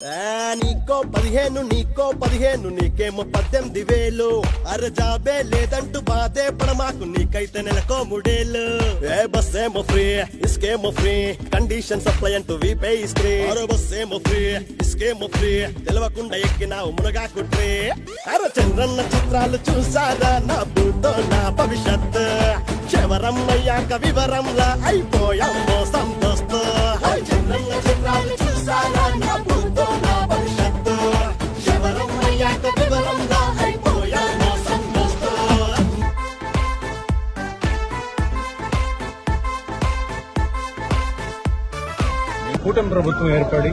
నీకో పదిహేను నీకో పదిహేను నీకేమో పద్దెనిమిది వేలు. అరే జాబే లేదంటూ బాధే పడమాకు నీకైతే నెలకో మూడేళ్ళు. ఏ బస్ ఏమో ఫ్రీ ఇస్కేమో ఫ్రీ కండిషన్ సప్లై అంటూ వీపే ఇస్త్రీ అరే బస్ ఏమో ఫ్రీ ఇస్కేమో ఫ్రీ తెలవకుండా ఎక్కినావు మునగా కుట్రీ అర చంద్రన్న చిత్రాలు చూసారా నా భూతో నా భవిష్యత్. చివరమ్మయ్యాక వివరంలా అయిపోయామో సంతోస్తు కూటమి ప్రభుత్వం ఏర్పడి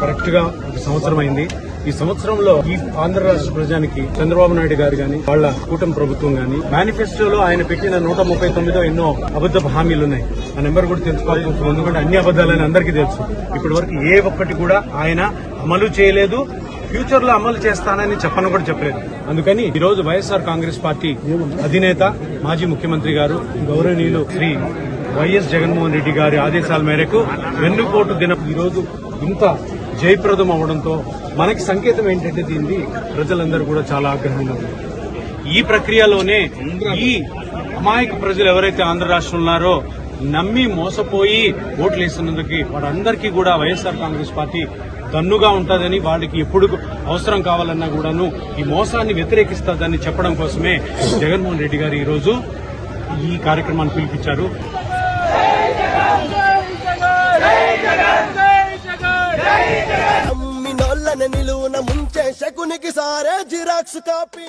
కరెక్ట్గా ఒక సంవత్సరం అయింది. ఈ సంవత్సరంలో ఈ ఆంధ్ర రాష్ట్ర ప్రజానికి చంద్రబాబు నాయుడు గారు గాని వాళ్ళ కూటమి ప్రభుత్వం గాని మేనిఫెస్టోలో ఆయన పెట్టిన నూట ముప్పై తొమ్మిదో ఎన్నో అబద్ధపు హామీలు ఉన్నాయి. ఆ నెంబర్ కూడా తెలుసుకోవాల్సి అవసరం ఎందుకంటే అన్ని అబద్దాలని అందరికీ తెలుసు. ఇప్పటి వరకు ఏ ఒక్కటి కూడా ఆయన అమలు చేయలేదు. ఫ్యూచర్లో అమలు చేస్తానని చెప్పను కూడా చెప్పలేదు. అందుకని ఈ రోజు వైఎస్ఆర్ కాంగ్రెస్ పార్టీ అధినేత మాజీ ముఖ్యమంత్రి గారు గౌరవనీయులు శ్రీ వైఎస్ జగన్మోహన్ రెడ్డి గారి ఆదేశాల మేరకు వెన్నుపోటు దినం ఈరోజు రోజు ఇంత జయప్రదం అవడంతో మనకి సంకేతం ఏంటంటే దీన్ని ప్రజలందరూ కూడా చాలా ఆగ్రహంగా ఉన్నారు. ఈ ప్రక్రియలోనే ఈ అమాయక ప్రజలు ఎవరైతే ఆంధ్ర రాష్ట్రంలో ఉన్నారో నమ్మి మోసపోయి ఓట్లు వేసినందుకు వారందరికీ కూడా వైఎస్ఆర్ కాంగ్రెస్ పార్టీ దన్నుగా ఉంటుందని వాళ్ళకి ఎప్పుడు అవసరం కావాలన్నా కూడాను ఈ మోసాన్ని వ్యతిరేకిస్తుందని చెప్పడం కోసమే జగన్మోహన్ రెడ్డి గారు ఈరోజు ఈ కార్యక్రమాన్ని పిలిపించారు. నిలువున ముంచే శకునికి సారే జిరాక్స్ కాపీ.